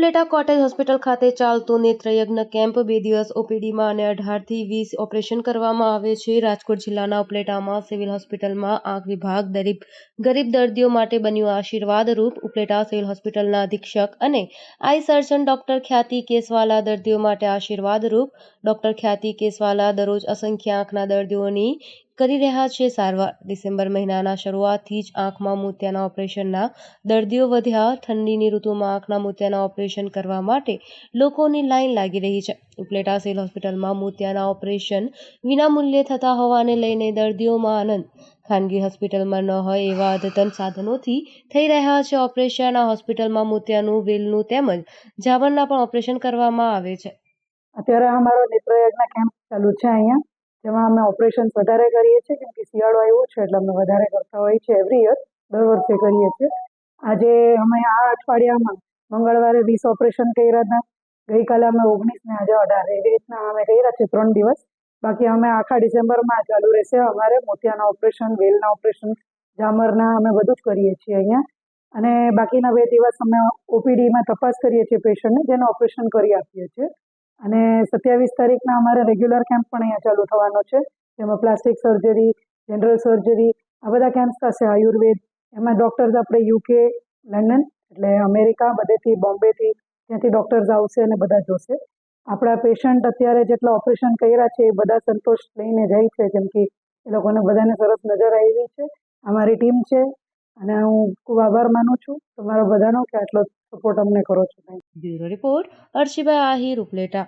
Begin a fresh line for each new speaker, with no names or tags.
Upleta cottage hospital ખાતે ચાલતો નેત્રયજ્ઞ camp બે દિવસ ઓપીડીમાં અને અઢારથી વીસ ઓપરેશન કરવામાં આવે છે. રાજકોટ જિલ્લાના ઉપલેટામાં સિવિલ હોસ્પિટલમાં આંખ વિભાગ ગરીબ ગરીબ દર્દીઓ માટે બન્યું આશીર્વાદરૂપ ઉપલેટા સિવિલ હોસ્પિટલના અધિક્ષક અને આઈ સર્જન ડોક્ટર ખ્યાતિ કેસવાલા દર્દીઓ માટે આશીર્વાદરૂપ ડોક્ટર ખ્યાતિ કેસવાલા દરરોજ અસંખ્ય આંખના દર્દીઓની કરી રહ્યા છે. સારવાર ડિસેમ્બર મહિનાના શરૂઆતથી જ આંખમાં મોતિયાના ઓપરેશનના દર્દીઓ વધ્યા. ઠંડીની ઋતુમાં આંખના મોતિયાના ઓપરેશન કરવા માટે લોકોની લાઇન લાગી રહી છે. ઉપલેટા સિવિલ હોસ્પિટલમાં મોતિયાના ઓપરેશન વિનામૂલ્યે થતા હોવાને લઈને દર્દીઓમાં આનંદ. ખાનગી હોસ્પિટલમાં ન હોય એવા અદ્યતન સાધનોથી થઈ રહ્યા છે ઓપરેશન. આ હોસ્પિટલમાં મોતિયાનું, વેલનું તેમજ જાવનના પણ ઓપરેશન કરવામાં આવે છે.
અત્યારે અમારો નેત્રયજ્ઞ કેમ્પ ચાલુ છે અહીંયા. જેમાં અમે ઓપરેશન્સ વધારે કરીએ છીએ, કેમ કે શિયાળો આવ્યો છે એટલે અમે વધારે કરતા હોઈએ છીએ એવરી યર દર વર્ષે કરીએ છીએ. આજે અમે આ અઠવાડિયામાં મંગળવારે વીસ ઓપરેશન કર્યા હતા. ગઈકાલે અમે ઓગણીસ ને આજે અઢાર. એવી રીતના અમે કર્યા છે ત્રણ દિવસ. બાકી અમે આખા ડિસેમ્બરમાં ચાલુ રહેશે અમારે મોતિયાના ઓપરેશન વેલના ઓપરેશન જામરના અમે બધું જ કરીએ છીએ અહીંયા. અને બાકીના બે દિવસ અમે ઓપીડીમાં તપાસ કરીએ છીએ પેશન્ટને જેનું ઓપરેશન કરી આપીએ છીએ. અને સત્યાવીસ તારીખના અમારે રેગ્યુલર કેમ્પ પણ અહીંયા ચાલુ થવાનો છે. જેમાં પ્લાસ્ટિક સર્જરી જનરલ સર્જરી આ બધા કેમ્પ થશે, આયુર્વેદ. એમાં ડૉક્ટર્સ આપણે યુકે લંડન એટલે અમેરિકા બધેથી, બોમ્બેથી, ત્યાંથી ડૉક્ટર્સ આવશે અને બધા જોશે. આપણા પેશન્ટ અત્યારે જેટલા ઓપરેશન કર્યા છે, એ બધા સંતોષ લઈને જાય છે, જેમ કે એ લોકોને બધાને સરસ નજર આવી છે. અમારી ટીમ છે, અને હું ખૂબ આભાર માનું છું. તમારો બધાનો કે આટલો સપોર્ટ અમને કરો છો.
Bureau report Arshibhai Ahir Upleta